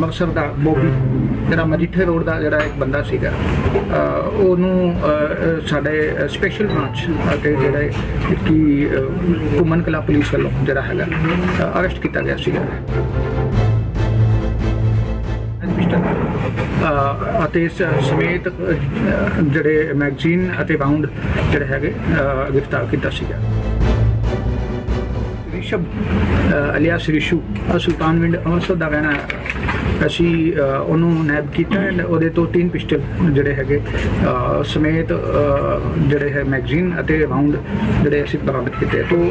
ਅੰਮ੍ਰਿਤਸਰ ਦਾ ਬੋਬੀ ਜਿਹੜਾ ਮਜੀਠੇ ਰੋਡ ਦਾ ਜਿਹੜਾ ਇੱਕ ਬੰਦਾ ਸੀਗਾ ਉਹਨੂੰ ਸਾਡੇ ਸਪੈਸ਼ਲ ਬ੍ਰਾਂਚ ਅਤੇ ਜਿਹੜੇ ਕਿ ਅਹ, ਕਲਾ ਪੁਲਿਸ ਵੱਲੋਂ ਜਿਹੜਾ ਹੈਗਾ ਅਰੈਸਟ ਕੀਤਾ ਗਿਆ ਸੀਗਾ। ਅਤੇ ਸਮੇਤ ਜਿਹੜੇ ਮੈਗਜ਼ੀਨ ਅਤੇ ਰਾਉਂਡ ਜਿਹੜੇ ਹੈਗੇ ਗ੍ਰਿਫਤਾਰ ਕੀਤਾ ਸੀਗਾ। ਰਿਸ਼ਬ ਅਲਿਆਸ ਰਿਸ਼ੂ ਅਹ ਸੁਲਤਾਨਵਿੰਡ ਅੰਮ੍ਰਿਤਸਰ ਦਾ ਰਹਿਣਾ ਅਸੀਂ ਉਹਨੂੰ ਨੈਬ ਕੀਤਾ ਐਂਡ ਉਹਦੇ ਤੋਂ ਤਿੰਨ ਪਿਸਟਲ ਜਿਹੜੇ ਹੈਗੇ ਸਮੇਤ ਜਿਹੜੇ ਹੈ ਮੈਗਜ਼ੀਨ ਅਤੇ ਰਾਉਂਡ ਜਿਹੜੇ ਅਸੀਂ ਬਰਾਮਦ ਕੀਤੇ। ਤੋਂ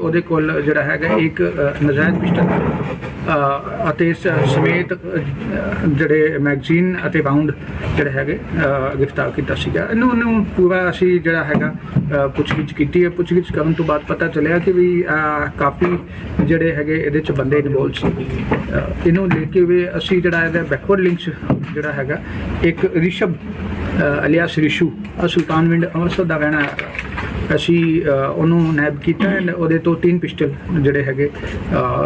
ਉਹਦੇ ਕੋਲ ਜਿਹੜਾ ਹੈਗਾ ਇੱਕ ਨਜਾਇਜ਼ ਪਿਸਟਲ ਅਤੇ ਸਮੇਤ ਜਿਹੜੇ ਮੈਗਜ਼ੀਨ ਅਤੇ ਰਾਉਂਡ ਜਿਹੜੇ ਹੈਗੇ ਗ੍ਰਿਫਤਾਰ ਕੀਤਾ ਸੀਗਾ। ਇਹਨੂੰ ਉਹਨੂੰ ਪੂਰਾ ਅਸੀਂ ਜਿਹੜਾ ਹੈਗਾ ਪੁੱਛਗਿੱਛ ਕੀਤੀ ਹੈ। ਪੁੱਛਗਿੱਛ ਕਰਨ ਤੋਂ ਬਾਅਦ ਪਤਾ ਚੱਲਿਆ ਕਿ ਵੀ ਕਾਫੀ ਜਿਹੜੇ ਹੈਗੇ ਇਹਦੇ ਚ ਬੰਦੇ ਇਨਵੋਲਡ ਸੀ। ਇਹਨੂੰ ਲੈ ਕੇ ਵੀ ਅਸੀਂ ਜਿਹੜਾ ਇਹਦਾ ਬੈਕਵਰਡ ਲਿੰਕਸ ਜਿਹੜਾ ਹੈਗਾ ਇੱਕ ਰਿਸ਼ਬ ਅਲਿਆਸ ਰਿਸ਼ੂ ਅ, ਸੁਲਤਾਨਵਿੰਡ ਅੰਮ੍ਰਿਤਸਰ ਦਾ ਰਹਿਣਾ ਅਸੀਂ ਉਹਨੂੰ ਨੈਬ ਕੀਤਾ ਐਂਡ ਉਹਦੇ ਤੋਂ ਤਿੰਨ ਪਿਸਟਲ ਜਿਹੜੇ ਹੈਗੇ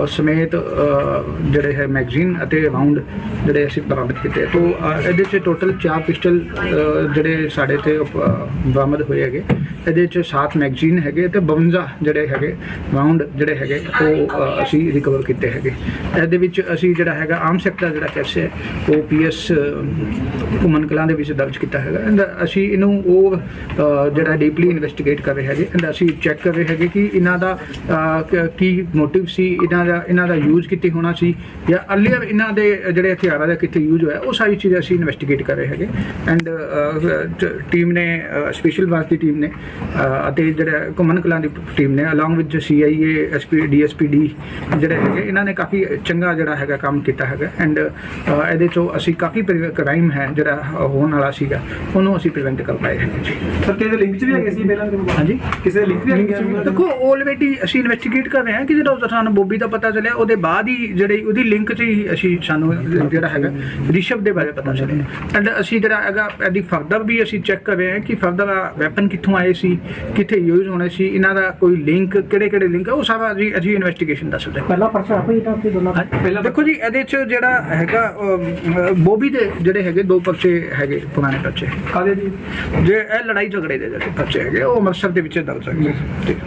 ਸਮੇਤ ਜਿਹੜੇ ਹੈ ਮੈਗਜ਼ੀਨ ਅਤੇ ਰਾਉਂਡ ਜਿਹੜੇ ਅਸੀਂ ਬਰਾਮਦ ਕੀਤੇ। ਤੋਂ ਇਹਦੇ ਚ ਟੋਟਲ ਚਾਰ ਪਿਸਟਲ ਜਿਹੜੇ ਸਾਡੇ ਤੇ ਬਰਾਮਦ ਹੋਏ ਹੈਗੇ। ਇਹਦੇ ਚ ਸਾਤ ਮੈਗਜ਼ੀਨ ਹੈਗੇ ਤੇ 52 ਜਿਹੜੇ ਹੈਗੇ, ਰਾਉਂਡ ਜਿਹੜੇ ਹੈਗੇ, ਉਹ ਅਸੀਂ ਰਿਕਵਰ ਕੀਤੇ ਹੈਗੇ। ਇਹਦੇ ਵਿੱਚ ਅਸੀਂ ਜਿਹੜਾ ਹੈਗਾ ਆਮ ਸੈਕਟਰ ਜਿਹੜਾ ਕੈਸ ਹੈ, ਉਹ ਪੀਐਸ ਘੁੰਮਣ ਕਲਾਂ ਦੇ ਵਿੱਚ ਦਰਜ ਕੀਤਾ ਹੈਗਾ। ਐਂਡ ਅਸੀਂ ਇਹਨੂੰ ਉਹ ਜਿਹੜਾ ਡੀਪਲੀ ਇਨਵੈਸਟੀਗੇਟ ਕਰ ਰਹੇ ਹੈਗੇ ਐਂਡ ਅਸੀਂ ਚੈੱਕ ਕਰ ਰਹੇ ਹੈਗੇ ਕਿ ਇਹਨਾਂ ਦਾ ਕੀ ਮੋਟਿਵ ਸੀ, ਇਹਨਾਂ ਦਾ ਇਹਨਾਂ ਦਾ ਯੂਜ਼ ਕਿੱਥੇ ਹੋਣਾ ਸੀ ਜਾਂ ਅਰਲੀਅਰ ਇਹਨਾਂ ਦੇ ਜਿਹੜੇ ਹਥਿਆਰਾਂ ਦਾ ਕਿੱਥੇ ਯੂਜ਼ ਹੋਇਆ, ਉਹ ਸਾਰੀ ਚੀਜ਼ਾਂ ਅਸੀਂ ਇਨਵੈਸਟੀਗੇਟ ਕਰ ਰਹੇ ਹੈਗੇ ਐਂਡ ਟੀਮ ਨੇ ਸਪੈਸ਼ਲ ਬ੍ਰਾਂਚ ਦੀ ਟੀਮ ਨੇ ਅਤੇ ਜਿਹੜਾ ਘੁੰਮਣ ਕਲਾਂ ਦੀ ਟੀਮ ਨੇ along with CIA SP DSPD ਜਿਹੜੇ ਹੈਗੇ, ਇਹਨਾਂ ਨੇ ਕਾਫੀ ਚੰਗਾ ਜਿਹੜਾ ਹੈਗਾ ਕੰਮ ਕੀਤਾ ਹੈਗਾ ਐਂਡ ਇਹਦੇ ਚੋਂ ਅਸੀਂ ਕਾਫੀ ਕ੍ਰਾਈਮ ਹੈ ਜਿਹੜਾ ਹੋਣ ਵਾਲਾ ਸੀਗਾ, ਉਹਨੂੰ ਅਸੀਂ ਪ੍ਰੀਵੈਂਟ ਕਰ ਪਾਏ ਹੈਗੇ ਜੀ। ਸਰ ਕਿਸੇ ਲਿੰਕ ਚ ਵੀ ਹੈਗੇ ਸੀ ਪਹਿਲਾਂ ਹਾਂਜੀ। ਕਿਸੇ ਦੇ ਲਿੰਕ ਸੀ ਦੇਖੋ ਆਲਰੇਡੀ ਅਸੀਂ ਇਨਵੈਸਟੀਗੇਟ ਕਰ ਰਹੇ ਹਾਂ ਕਿ ਜਦੋਂ ਸਾਨੂੰ ਬੋਬੀ ਦਾ ਪਤਾ ਚੱਲਿਆ ਉਹਦੇ ਬਾਅਦ ਹੀ ਜਿਹੜੀ ਉਹਦੀ ਲਿੰਕ 'ਚ ਹੀ ਅਸੀਂ ਸਾਨੂੰ ਜਿਹੜਾ ਹੈਗਾ ਰਿਸ਼ਵ ਦੇ ਬਾਰੇ ਪਤਾ ਚੱਲਿਆ। ਐਂਡ ਅਸੀਂ ਜਿਹੜਾ ਹੈਗਾ ਇਹਦੀ ਫਰਦਰ ਵੀ ਅਸੀਂ ਚੈੱਕ ਕਰ ਰਹੇ ਹਾਂ ਕਿ ਫਰਦਰ ਵੈਪਨ ਕਿੱਥੋਂ ਆਏ ਸੀ ਕਿੱਥੇ ਯੂਜ਼ ਹੋਣੇ ਸੀ ਇਹਨਾਂ ਦਾ ਕੋਈ ਲਿੰਕ ਕਿਹੜੇ ਕਿਹੜੇ ਲਿੰਕ ਉਹ ਸਾਰਾ ਜੀ ਅਸੀਂ ਇਨਵੈਸਟੀਗੇਸ਼ਨ ਦੱਸ ਰਹੇ ਹਾਂ। ਪਹਿਲਾ ਪਰਚਾ ਆਪੇ ਇਹਨਾਂ ਤੇ ਦੋਨਾਂ ਦਾ ਪਹਿਲਾਂ ਦੇਖੋ ਜੀ ਇਹਦੇ 'ਚ ਜਿਹੜਾ ਹੈਗਾ ਬੋਬੀ ਦੇ ਜਿਹੜੇ ਹੈਗੇ ਦੋ ਪਰਚੇ ਹੈਗੇ ਪੁਰਾਣੇ ਪਰਚੇ। ਕਾਦੇ ਜੀ ਜੇ ਇਹ ਲੜਾਈ ਝਗੜੇ ਦੇ ਜਿਹੜੇ ਪਰਚੇ ਹੈਗੇ ਉਹ ਅੰਮ੍ਰਿਤਸਰ ਦੇ ਵਿੱਚ ਦਰਜ ਹੈਗੇ ਠੀਕ।